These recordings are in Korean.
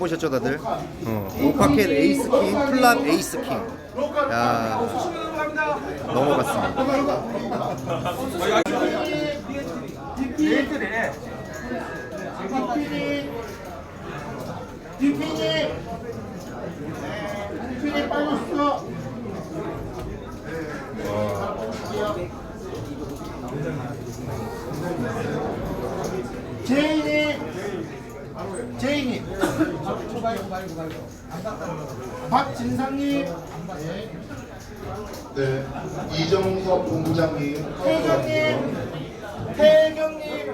보셨죠 다들? 어, 오파켓 에이스 킹, 플랍 에이스 킹. 야 넘어갔습니다. 디피니 제인이 박진상님 네, 이정섭 본부장님, 태경님 태경님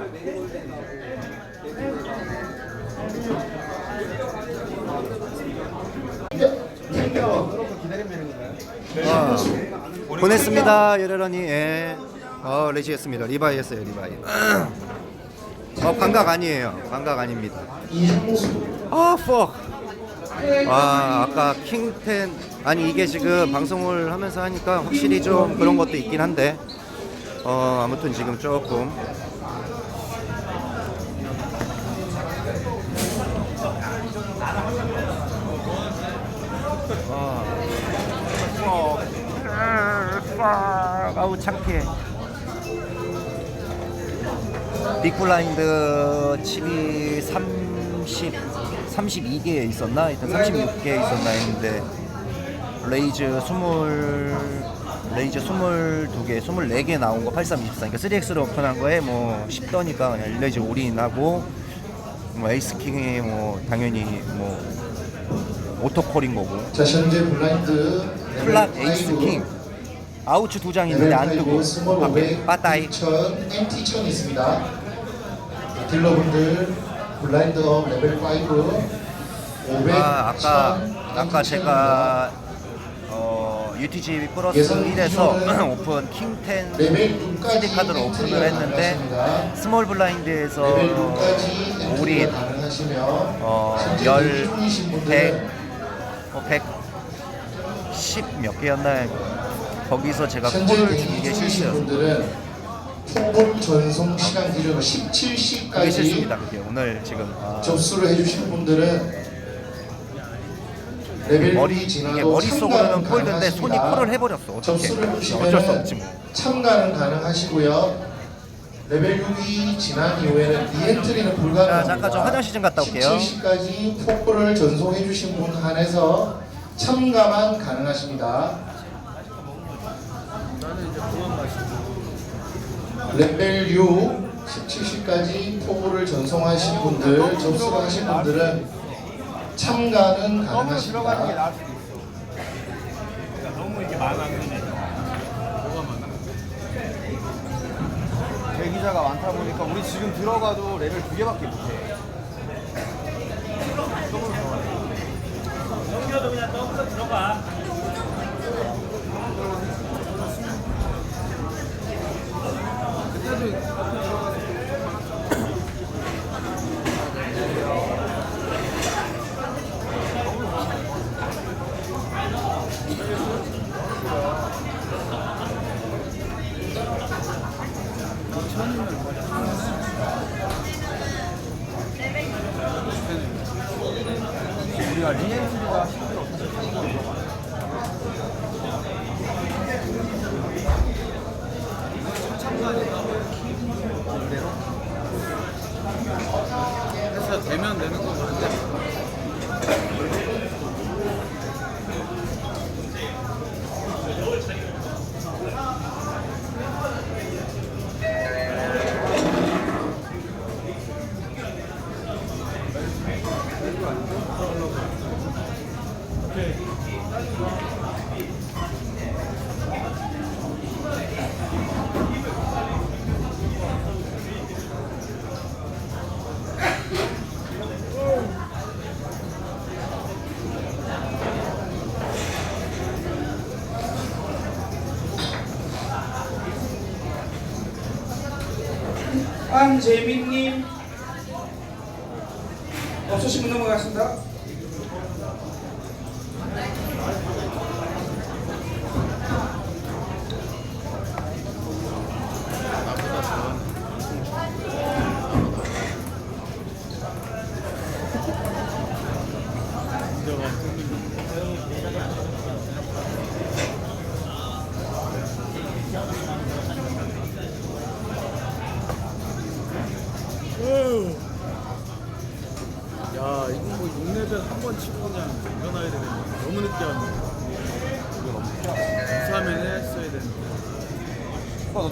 아, 보냈습니다 여러러니. 예. 어 레지했습니다. 리바이 했어요 리바이. 어 감각 아니에요. 감각 아닙니다. 이승수, 아, 퍽. 와, 아까 킹텐 아니 이게 지금 방송을 하면서 하니까 확실히 좀 그런 것도 있긴 한데 어 아무튼 지금 조금 어. 아, 아우 창피해. 빅블라인드 칩이 30, 32개 있었나? 하여튼 36개 있었나 했는데 레이즈 20 레이즈 22개, 24개 나온 거 8324. 그러니까 3X로 오픈한 거에 뭐 10더니까 그냥 레이즈 올인하고 뭐 에이스킹이 뭐 당연히 뭐 오토콜인 거고 자 현재 블라인드 플랍 에이스킹 아우츠 두 장 있는데 안 뜨고 밖에 500, 빠따이 2000, MT 1000 있습니다. 딜러분들 블라인드업 레벨 5, 500, 아, 아까 1000, 아까 제가 어, UTG 플러스 예선 1에서 기준은 오픈 킹10 레벨 6까지 CD 카드로 오픈을 했는데 스몰 블라인드에서 레벨 6까지 우리 MT가 가능하시면 어, 현재 열, 대중이신 분들은 백, 어, 110몇 개였나 거기서 제가 콜을 주는 게 실수였어요. 후본 전송 시간 그게 17시까지 실수입니다. 그게 오늘 지금 아, 접수를 해주신 분들은 레벨 머리 6이 이게 지나도 머릿속으로는 참가는 꼴드인데 손이 가능하십니다. 콜을 해버렸어. 어떻게? 접수를 어쩔 수 해주시면 뭐. 참가는 가능하시고요. 레벨 6이 지난 이후에는 리엔트리는 불가능합니다. 자, 잠깐 좀 화장실 좀 갔다 올게요. 17시까지 포크를 전송해 주신 분 한해서 참가만 가능하십니다. 레벨 6 17시까지 포부를 전송하신 분들, 접수를 하신 분들은 참가는 가능하십니다. 대기자가 많다 보니까 우리 지금 들어가도 레벨 두 개밖에 못해. 우리가 리엔트리가 안재민님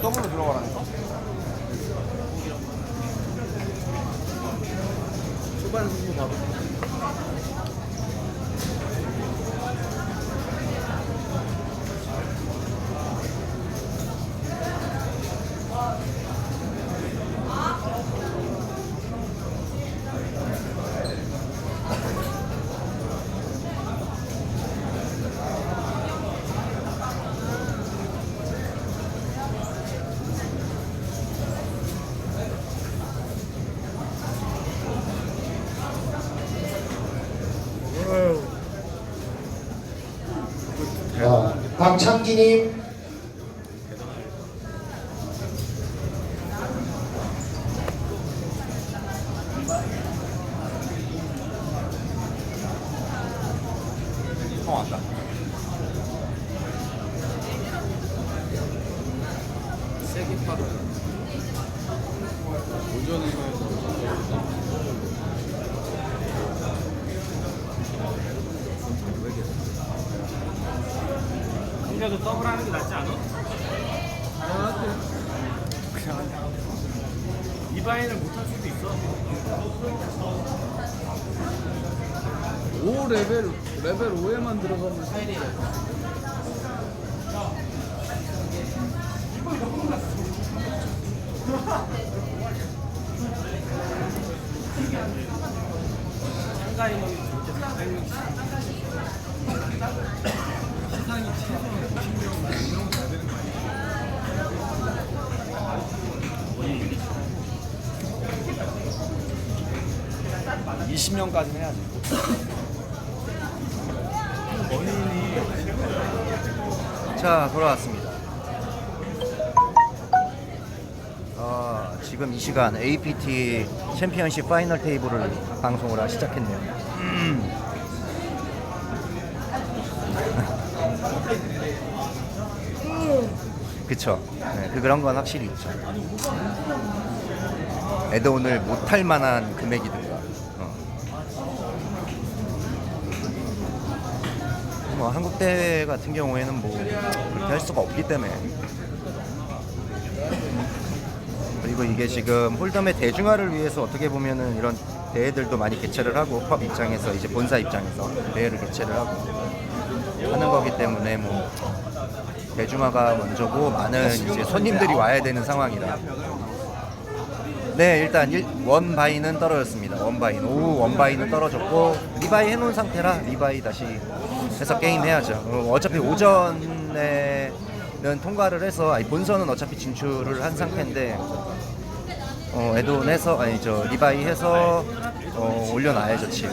더블로 들어가라니까? 초반 승부 봐봐 자, 박창기님 형 왔다. 세게 팔아 오전에 그래도 더블 하는 게 낫지 않아? 이바인을 못할 수도 있어. 5 레벨 레벨 5에만 들어가면 상가이놈이 진짜 400명 세상이 최소 50명 이런 거 돼야 되는 거 아니야? 이 20년까지는 해야지. 자 돌아왔습니다. 아, 지금 이 시간 APT 챔피언십 파이널 테이블을 방송을 하- 시작했네요. 음. 그쵸. 네, 그 그런 건 확실히 있죠. 애드온을 못할 만한 금액이든가. 어. 뭐 한국 대회 같은 경우에는 뭐 그렇게 할 수가 없기 때문에. 그리고 이게 지금 홀덤의 대중화를 위해서 어떻게 보면은 이런 대회들도 많이 개최를 하고 펍 입장에서 이제 본사 입장에서 대회를 개최를 하고 하는 거기 때문에 뭐 대중화가 먼저고 많은 이제 손님들이 와야 되는 상황이라. 네 일단 일, 원 바이는 떨어졌습니다. 원 바이는 오 원 바이는 떨어졌고 리바이 해놓은 상태라 리바이 다시 해서 게임 해야죠. 어, 어차피 오전에는 통과를 해서 아니 본선은 어차피 진출을 한 상태인데 어, 에돈 해서 아니 저 리바이 해서 어, 올려놔야죠 칩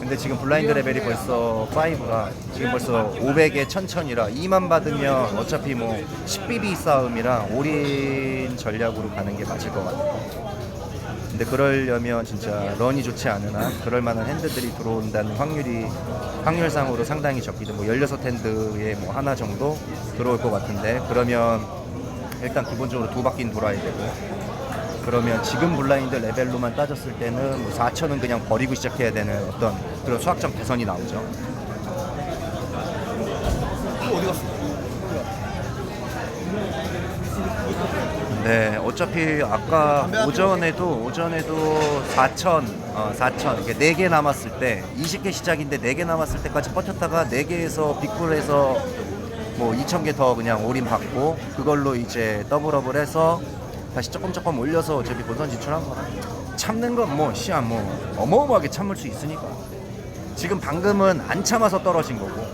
근데 지금 블라인드 레벨이 벌써 5라 지금 벌써 500에 1000천이라. 2만 받으면 어차피 뭐 10BB 싸움이랑 올인 전략으로 가는 게 맞을 것 같아요. 근데 그러려면 진짜 런이 좋지 한 그럴 만한 핸드들이 들어온다는 확률이 확률상으로 상당히 적기도 뭐 16핸드에 뭐 하나 정도 들어올 것 같은데 그러면 일단 기본적으로 두 바퀴는 돌아야 되고 그러면 지금 블라인드 레벨로만 따졌을 때는 뭐 4천은 그냥 버리고 시작해야 되는 어떤 그런 수학적 개선이 나오죠. 어디 갔어? 네, 어차피 아까 오전에도 오전에도 4천, 어, 4천 이게 4개 남았을 때 20개 시작인데 4개 남았을 때까지 버텼다가 4개에서 빅불에서 뭐 2천 개 더 그냥 올인 받고 그걸로 이제 더블업을 해서 다시 조금 조금 올려서 어차피 본선 진출한 거라. 참는 건 뭐 시야 뭐 어마어마하게 참을 수 있으니까. 지금 방금은 안 참아서 떨어진 거고.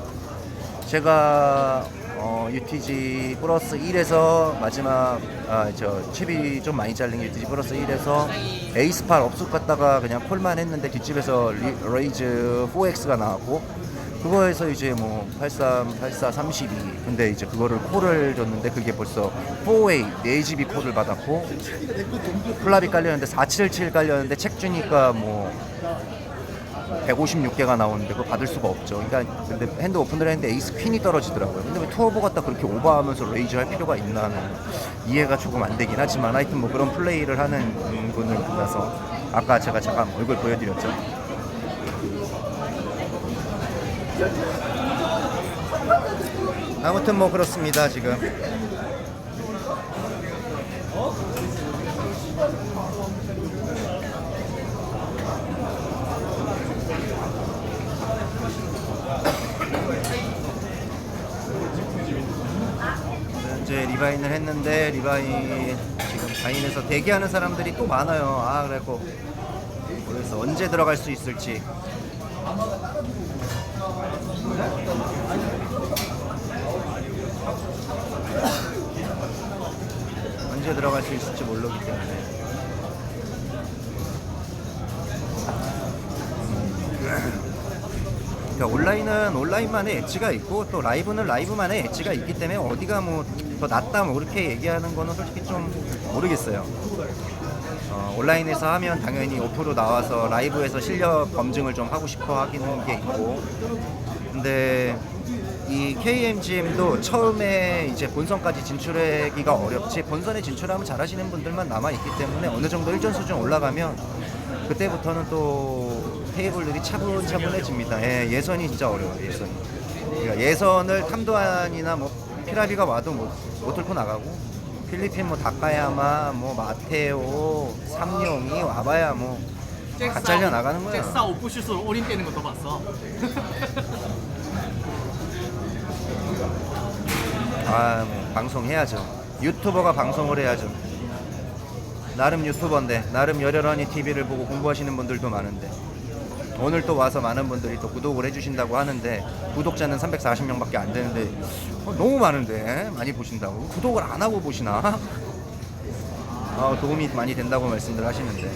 제가 어, UTG 플러스 1에서 마지막 아, 저 칩이 좀 많이 잘린 게 UTG 플러스 1에서 에이스8 업숙 갔다가 그냥 콜만 했는데 뒷집에서 리, 레이즈 4X가 나왔고 그거에서 이제 뭐 83, 84, 32 근데 이제 그거를 콜을 줬는데 그게 벌써 4A 4GB 콜을 받았고 플랍이 깔렸는데 477 깔렸는데 책 주니까 뭐 156개가 나오는데 그거 받을 수가 없죠. 그러니까 근데 핸드 오픈을 했는데 에이스 퀸이 떨어지더라고요. 근데 왜 투어보 갖다 그렇게 오버하면서 레이즈 할 필요가 있나 하는 이해가 조금 안 되긴 하지만 하여튼 뭐 그런 플레이를 하는 분을 만나서 아까 제가 잠깐 얼굴 보여드렸죠. 아무튼 뭐 그렇습니다 지금. 현재 리바인을 했는데 리바인 지금 바인에서 대기하는 사람들이 또 많아요. 아 그래고 그래서 언제 들어갈 수 있을지. 언제 들어갈 수 있을지 모르기 때문에. 그러니까 온라인은 온라인만의 엣지가 있고 또 라이브는 라이브만의 엣지가 있기 때문에 어디가 뭐 더 낫다 뭐 그렇게 얘기하는 거는 솔직히 좀 모르겠어요. 어, 온라인에서 하면 당연히 오프로 나와서 라이브에서 실력 검증을 좀 하고 싶어 하기는 게 있고 근데 이 KMGM도 처음에 이제 본선까지 진출하기가 어렵지 본선에 진출하면 잘하시는 분들만 남아 있기 때문에 어느 정도 일전 수준 올라가면 그때부터는 또 테이블들이 차분차분해집니다. 예, 예선이 진짜 어려워요. 예선이. 그러니까 예선을 탐도안이나 뭐 피라비가 와도 못, 못 뚫고 나가고 필리핀 뭐 다카야마 뭐 마테오 삼룡이 와봐야 뭐 다 잘려 나가는 거야. 잭사 오프슛으로 올인 빼는 것도 봤어. 아, 뭐 방송해야죠. 유튜버가 방송을 해야죠. 나름 유튜버인데 나름 여러러니 TV를 보고 공부하시는 분들도 많은데 오늘 또 와서 많은 분들이 또 구독을 해주신다고 하는데 구독자는 340명밖에 안 되는데 어, 너무 많은데 많이 보신다고 구독을 안 하고 보시나? 아, 도움이 많이 된다고 말씀들 하시는데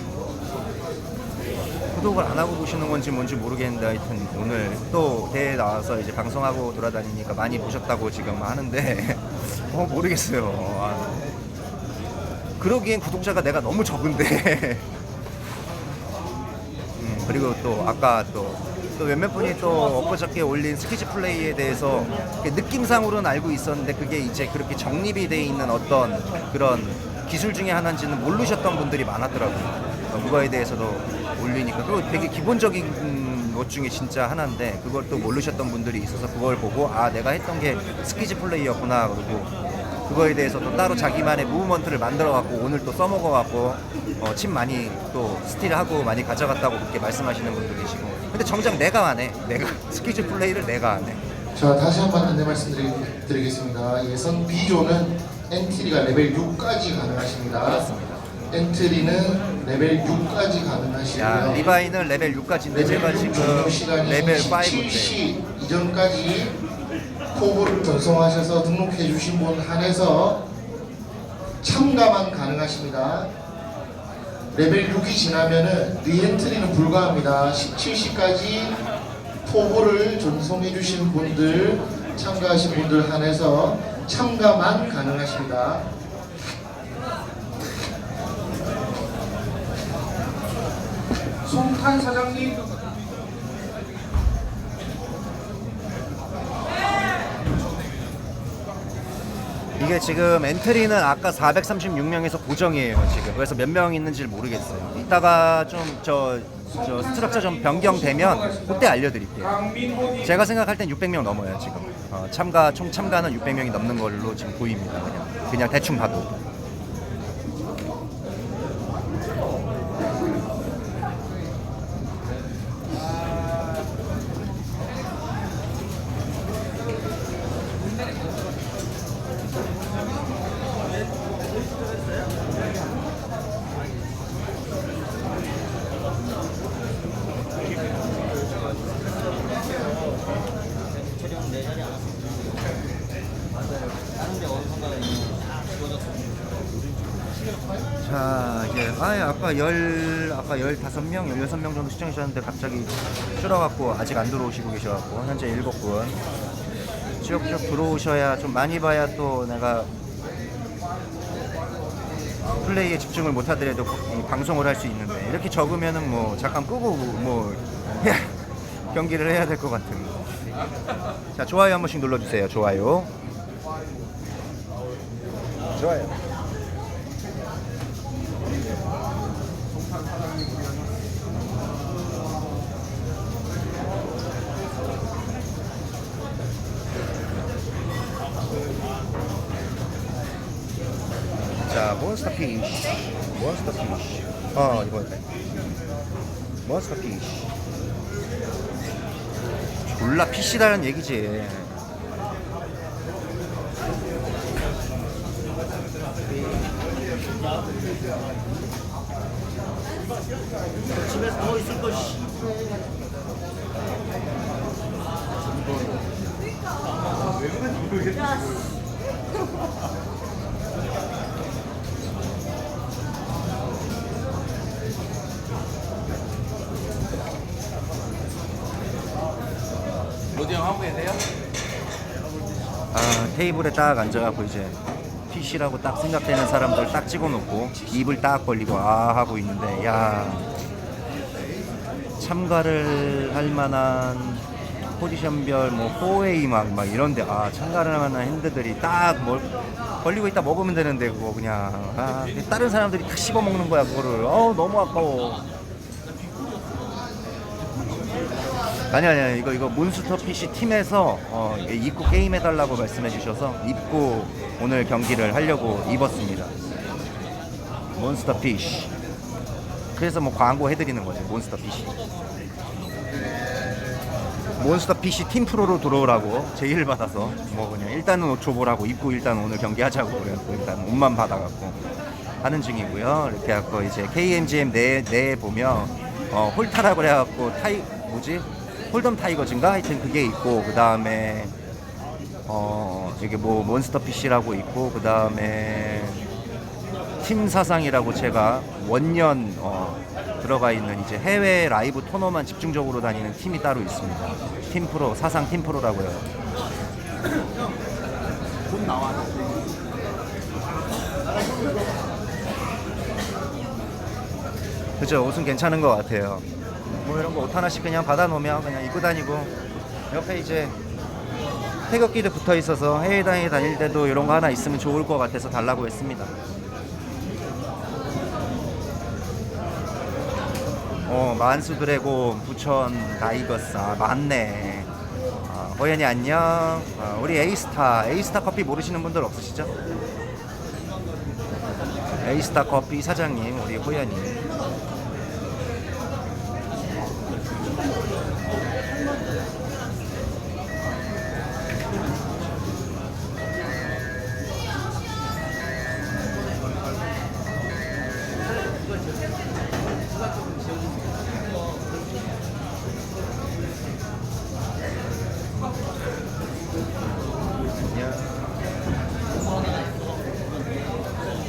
구독을 안 하고 보시는 건지 뭔지 모르겠는데 하여튼 오늘 또 대회 나와서 이제 방송하고 돌아다니니까 많이 보셨다고 지금 하는데 어 모르겠어요. 아, 그러기엔 구독자가 내가 너무 적은데 음, 그리고 또 아까 또, 또 몇몇 분이 또 엊그저께 올린 스키즈 플레이에 대해서 느낌상으로는 알고 있었는데 그게 이제 그렇게 정립이 돼 있는 어떤 그런 기술 중에 하나인지는 모르셨던 분들이 많았더라고요. 어, 그거에 대해서도 올리니까 그거 되게 기본적인 것 중에 진짜 하나인데 그걸 또 모르셨던 분들이 있어서 그걸 보고 아 내가 했던 게 스키즈 플레이였구나 그러고 그거에 대해서 또 따로 자기만의 무브먼트를 만들어 갖고 오늘 또 써먹어 갖고 어, 침 많이 또 스틸하고 많이 가져갔다고 그렇게 말씀하시는 분도 계시고 근데 정작 내가 안 해 내가 스키즈 플레이를 내가 안 해. 자 다시 한 번 안내 말씀드리겠습니다. 예선 B조는 엔트리가 레벨 6까지 가능하십니다. 엔트리는 레벨 6까지 야 가능하시고요. 리바이는 레벨 6까지인데 제가 지금 시간이 레벨 5인데 17시 이전까지 포부를 전송하셔서 등록해 주신 분 한해서 참가만 가능하십니다. 레벨 6이 지나면은 리엔트리는 불가합니다. 17시까지 포부를 전송해 주신 분들 참가하신 분들 한해서 참가만 가능하십니다. 송탄 사장님 이게 지금 엔트리는 아까 436명에서 고정이에요 지금. 그래서 몇 명 있는지 모르겠어요. 이따가 좀저 저 스트럭처 좀 변경되면 그때 알려드릴게요. 제가 생각할 땐 600명 넘어요 지금. 어, 참가 총 참가는 600명이 넘는 걸로 지금 보입니다 그냥. 그냥 대충 봐도 자 이제 아예 아까 열 아까 열다섯 명 열여섯 명 정도 시청하셨는데 갑자기 줄어갖고 아직 안 들어오시고 계셔갖고 현재 일곱 분 쭉쭉 들어오셔야 좀 많이 봐야 또 내가 플레이에 집중을 못 하더라도 이 방송을 할 수 있는데 이렇게 적으면은 뭐 잠깐 끄고 뭐 경기를 해야 될 것 같은. 자 좋아요 한 번씩 눌러주세요. 좋아요. 좋아요. 자 몬스터 피쉬 몬스터 피쉬 어 이거 몬스터 피쉬 졸라 피시다는 얘기지. 집에서 누워 있을 거 씨. 로 테이블에 딱 앉아갖고 이제 피시라고 딱 생각되는 사람들 딱 찍어놓고 입을 딱 벌리고 아 하고 있는데 야 참가를 할 만한 포지션별 뭐 4A 막, 막 이런데 아 참가를 할 만한 핸드들이 딱 뭘 벌리고 있다 먹으면 되는데 그거 그냥. 아 다른 사람들이 다 씹어 먹는 거야 그거를. 어 너무 아까워 아니 아니 아니 이거 이거 몬스터 PC 팀에서 어, 입고 게임 해달라고 말씀해 주셔서 입고 오늘 경기를 하려고 입었습니다. 몬스터 피쉬. 그래서 뭐 광고 해드리는 거죠 몬스터 피쉬. 몬스터 PC 팀 프로로 들어오라고 제의를 받아서 뭐 그냥 일단은 옷 줘보라고 입고 일단 오늘 경기 하자고 그래갖고 일단 옷만 받아갖고 하는 중이고요. 이렇게 해갖고 이제 KMGM 내, 내에 보면 어, 홀타라고 그래갖고 타이 뭐지 홀덤 타이거즈인가 하여튼 그게 있고 그 다음에 어 이게 뭐 몬스터 PC라고 있고 그 다음에 팀 사상이라고 제가 원년 어, 들어가 있는 이제 해외 라이브 토너만 집중적으로 다니는 팀이 따로 있습니다. 팀 프로 사상 팀 프로라고요. 곧 나와. 그죠 옷은 괜찮은 것 같아요. 뭐 이런 거 옷 하나씩 그냥 받아놓으면 그냥 입고 다니고 옆에 이제 태극기도 붙어 있어서 해외 다니 다닐 때도 이런 거 하나 있으면 좋을 것 같아서 달라고 했습니다. 어 만수 드래곤 부천 나이거스 아 맞네. 아, 호연이 안녕. 아, 우리 에이스타 에이스타 커피 모르시는 분들 없으시죠? 에이스타 커피 사장님 우리 호연이.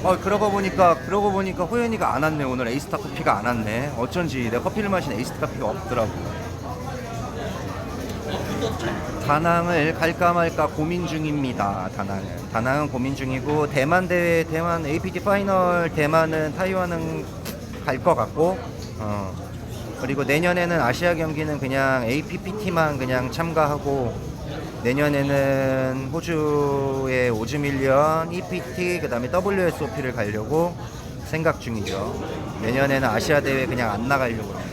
어 그러고 보니까 그러고 보니까 호연이가 안 왔네. 오늘 에이스타 커피가 안 왔네. 어쩐지 내 커피를 마신 에이스타 커피가 없더라고. 다낭을 갈까 말까 고민 중입니다 다낭은 다낭은 고민 중이고 대만 대회 대만 APT 파이널 대만은 타이완은 갈 것 같고 어. 그리고 내년에는 아시아 경기는 그냥 APPT만 그냥 참가하고 내년에는 호주의 오즈밀리언, EPT, 그 다음에 WSOP를 가려고 생각 중이죠. 내년에는 아시아 대회 그냥 안 나가려고. 합니다.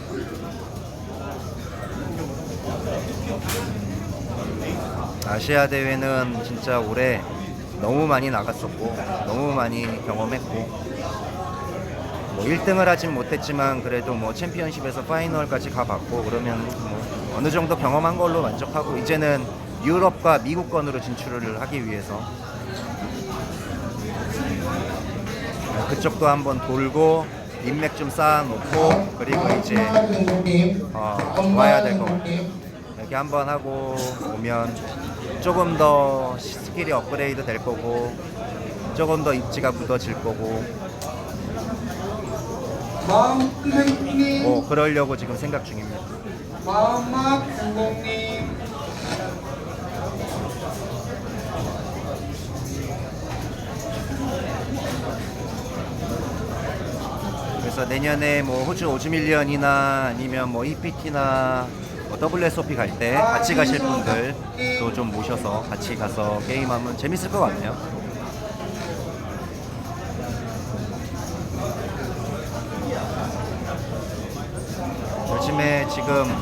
아시아 대회는 진짜 올해 너무 많이 나갔었고, 너무 많이 경험했고, 뭐 1등을 하진 못했지만 그래도 뭐 챔피언십에서 파이널까지 가봤고 그러면 뭐 어느 정도 경험한 걸로 만족하고 이제는 유럽과 미국권으로 진출을 하기 위해서 그쪽도 한번 돌고 인맥 좀 쌓아놓고 그리고 이제 어, 와야 될것 같아요. 이렇게 한번 하고 오면 조금 더 스킬이 업그레이드 될 거고 조금 더 입지가 굳어질 거고 뭐 그러려고 지금 생각 중입니다. 마음막 선생님, 그래서 내년에 뭐 호주 오즈밀리언이나 아니면 뭐 EPT나 뭐 WSOP 갈 때 같이 가실 분들도 좀 모셔서 같이 가서 게임하면 재밌을 것 같네요. 요즘에 지금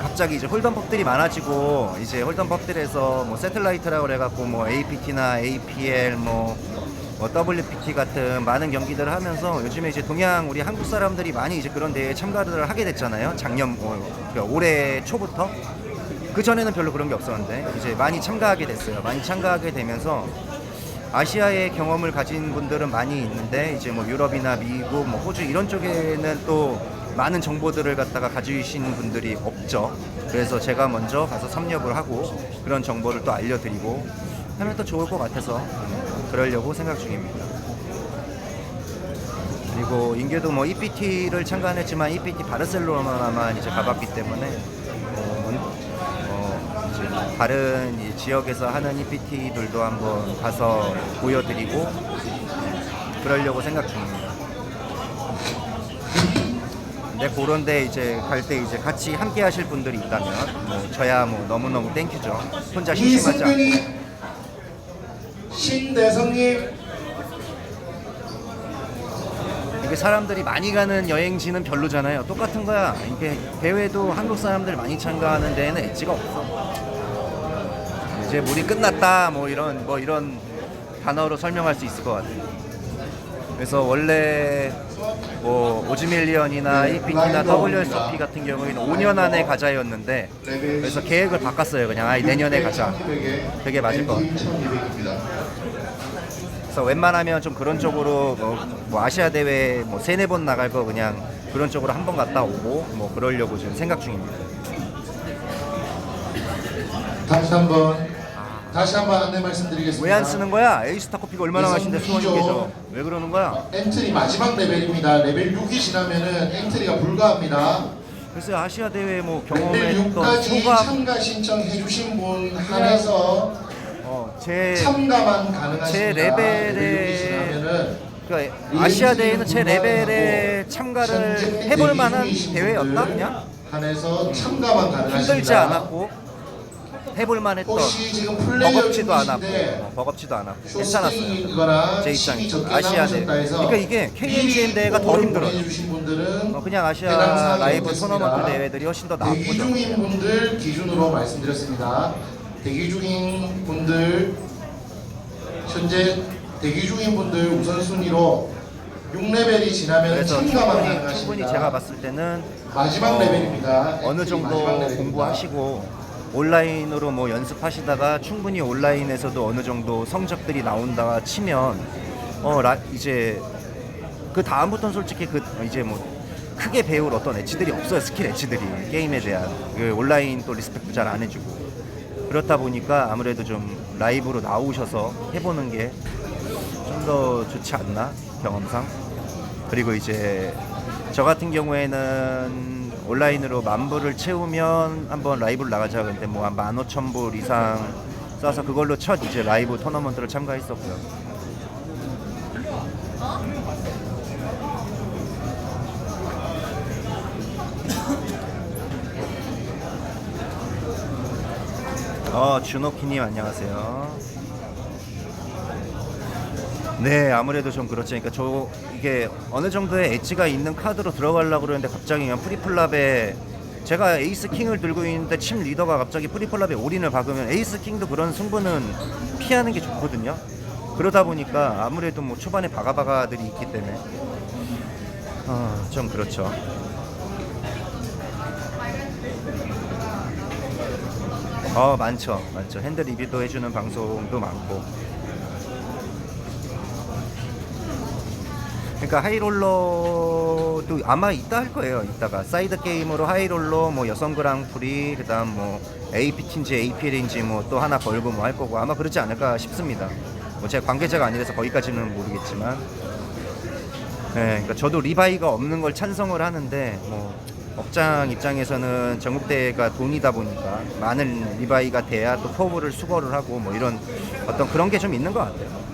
갑자기 이제 홀덤법들이 많아지고 이제 홀덤법들에서 뭐 세틀라이트라고 그래갖고 뭐 APT나 APL 뭐, 뭐 WPT 같은 많은 경기들을 하면서 요즘에 이제 동양 우리 한국 사람들이 많이 이제 그런 대회에 참가를 하게 됐잖아요. 작년 어, 그러니까 올해 초부터 그 전에는 별로 그런 게 없었는데 이제 많이 참가하게 됐어요. 많이 참가하게 되면서 아시아의 경험을 가진 분들은 많이 있는데 이제 뭐 유럽이나 미국, 뭐 호주 이런 쪽에는 또 많은 정보들을 갖다가 가지신 분들이 없죠. 그래서 제가 먼저 가서 섭렵을 하고 그런 정보를 또 알려드리고 하면 또 좋을 것 같아서 그러려고 생각 중입니다. 그리고 인규도 뭐 EPT를 참가했지만 EPT 바르셀로나만 이제 가봤기 때문에 어, 문- 어, 이제 다른 이 지역에서 하는 EPT들도 한번 가서 보여드리고 그러려고 생각 중입니다. 근데 그런데 이제 갈 때 이제 같이 함께 하실 분들이 있다면 뭐 저야 뭐 너무너무 땡큐죠. 혼자 심심하지 않고. 신대성님 이게 사람들이 많이 가는 여행지는 별로잖아요. 똑같은 거야. 이게 대회도 한국 사람들 많이 참가하는 데에는 엣지가 없어. 이제 물이 끝났다. 뭐 이런 뭐 이런 단어로 설명할 수 있을 것 같아요. 그래서 원래 뭐 오즈밀리언이나 네, EPT나 라인도 WSOP. 같은 경우에는 5년 안에 가자였는데 그래서 계획을 바꿨어요. 그냥 아 내년에 가자. 그게 맞을 것 같아요. 1200입니다. 그래서 웬만하면 좀 그런 쪽으로 뭐, 뭐 아시아 대회 뭐 세네 번 나갈 거 그냥 그런 쪽으로 한 번 갔다 오고 뭐 그러려고 지금 생각 중입니다. 다시 한번 다시 한번 안내 말씀드리겠습니다. 왜 안 쓰는 거야? 에이스타 커피가 얼마나 맛있는데 수원이. 계죠? 왜 그러는 거야? 엔트리 마지막 레벨입니다. 레벨 6이 지나면은 엔트리가 불가합니다. 글쎄 아시아 대회 뭐 레벨 경험했던 6까지 소감 참가 신청해 주신 분 한해서 어, 제 참가만 가능하십니다. 제 레벨에- 레벨 6이 지나면은 그러니까 아시아 대회는 제 레벨에 참가를 해볼 만한 대회였나 그냥 한해서 참가만 가능하십니다. 힘들지 않았고 해볼 만했던 버겁지도 않았고 어, 버겁지도 않았고 괜찮았어요. 제 입장에서. 아시아 대회. 그러니까 이게 KNGN 대회가 더 힘들어요. 어, 그냥 아시아 라이브. 토너먼트 대회들이 훨씬 더 나쁘죠. 중인 분들 기준으로 말씀드렸습니다. 대기 중인 분들 현재 대기 중인 분들 우선순위로 6레벨이 지나면 그래서 참가만 충분히, 가능하십니다. 충분히 제가 봤을 때는 마지막 어, 레벨입니다. 어느 정도 마지막 레벨입니다. 공부하시고 온라인으로 뭐 연습하시다가 충분히 온라인에서도 어느 정도 성적들이 나온다 치면 어 라, 이제 그 다음부터는 솔직히 그 이제 뭐 크게 배울 어떤 엣지들이 없어요 스킬 엣지들이 게임에 대한 그 온라인 또 리스펙도 잘 안 해주고 그렇다 보니까 아무래도 좀 라이브로 나오셔서 해보는 게 좀 더 좋지 않나 경험상 그리고 이제 저 같은 경우에는 온라인으로 만 불을 채우면 한번 라이브를 나가자 근데 뭐 한 만 오천 불 이상 써서 그걸로 첫 이제 라이브 토너먼트를 참가했었고요. 어 준호키님 안녕하세요. 네, 아무래도 좀 그렇죠. 그러니까 저 이게 어느 정도의 엣지가 있는 카드로 들어가려고 그러는데 갑자기 그냥 프리플랍에 제가 에이스 킹을 들고 있는데 침 리더가 갑자기 프리플랍에 올인을 박으면 에이스 킹도 그런 승부는 피하는 게 좋거든요. 그러다 보니까 아무래도 뭐 초반에 바가바가들이 있기 때문에 어, 좀 그렇죠. 어 많죠, 많죠. 핸드 리뷰도 해주는 방송도 많고. 그러니까 하이롤러도 아마 있다 할 거예요. 이따가 사이드 게임으로 하이롤러, 뭐 여성 그랑프리, 그다음 뭐 APT인지 APL인지 뭐 또 하나 걸고 뭐 할 거고 아마 그러지 않을까 싶습니다. 뭐 제가 관계자가 아니라서 거기까지는 모르겠지만, 네, 그러니까 저도 리바이가 없는 걸 찬성을 하는데 뭐 업장 입장에서는 전국대회가 돈이다 보니까 많은 리바이가 돼야 또 포부를 수거를 하고 뭐 이런 어떤 그런 게 좀 있는 것 같아요.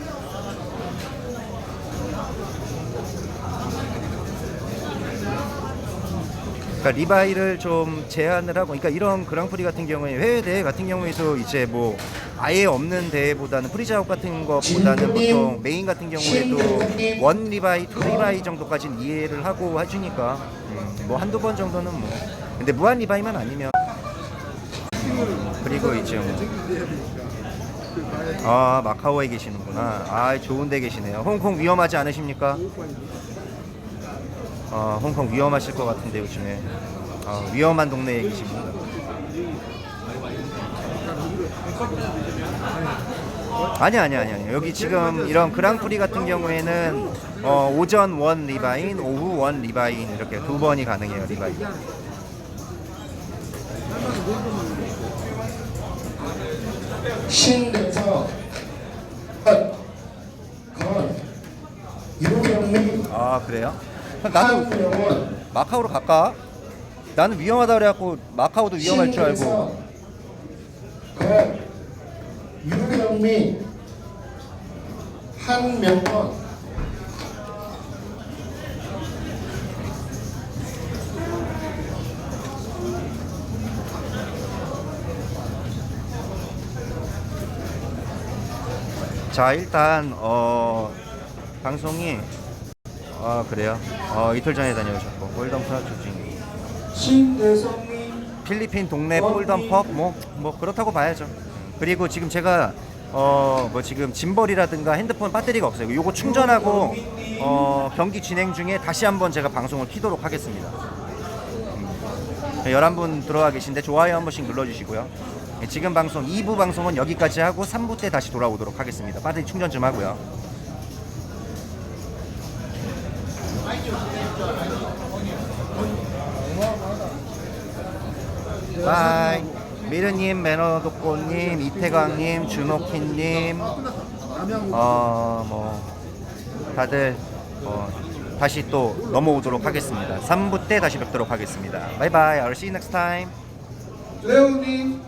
그러니까 리바이를 좀 제한을 하고, 그러니까 이런 그랑프리 같은 경우에 해외 대회 같은 경우에도 이제 뭐 아예 없는 대회보다는 프리자업 같은 것보다는 보통 메인 같은 경우에도. 원 리바이, 투 리바이 정도까지는 이해를 하고 해주니까 음, 뭐 한두 번 정도는 뭐. 근데 무한 리바이만 아니면 그리고 이제 뭐. 아 마카오에 계시는구나. 아 좋은 데 계시네요. 홍콩 위험하지 않으십니까? 어, 홍콩 위험하실 것 같은데 요즘에 어, 위험한 동네에 계십니다. 아니 아니 아니 아니 여기 지금 이런 그랑프리 같은 경우에는 어, 오전 원 리바인, 오후 원 리바인 이렇게 두 번이 가능해요 리바인. 신대서 건 유병민 아 그래요? 나도 한명원 마카오로 갈까? 나는 위험하다 그래갖고 마카오도 위험할 줄 알고 건 유병민 한명원 자 일단 어 방송이 아 그래요? 어 이틀 전에 다녀오셨고 조징 신대성님 필리핀 동네 폴덤펍 뭐, 뭐 그렇다고 봐야죠. 그리고 지금 제가 어 뭐 지금 짐벌이라든가 핸드폰 배터리가 없어요. 요거 충전하고 어 경기 진행 중에 다시 한번 제가 방송을 키도록 하겠습니다. 음. 11분 들어와 계신데 좋아요 한 번씩 눌러주시고요. 예, 지금 방송 2부 방송은 여기까지 하고 3부 때 다시 돌아오도록 하겠습니다. 배터리 충전 좀 하고요. 바이 미르님, 매너독고님, 이태광님, 준호키님, 어 뭐 다들 어, 다시 또 넘어오도록 하겠습니다. 3부 때 다시 뵙도록 하겠습니다. 바이바이. I'll see you next time. 레오님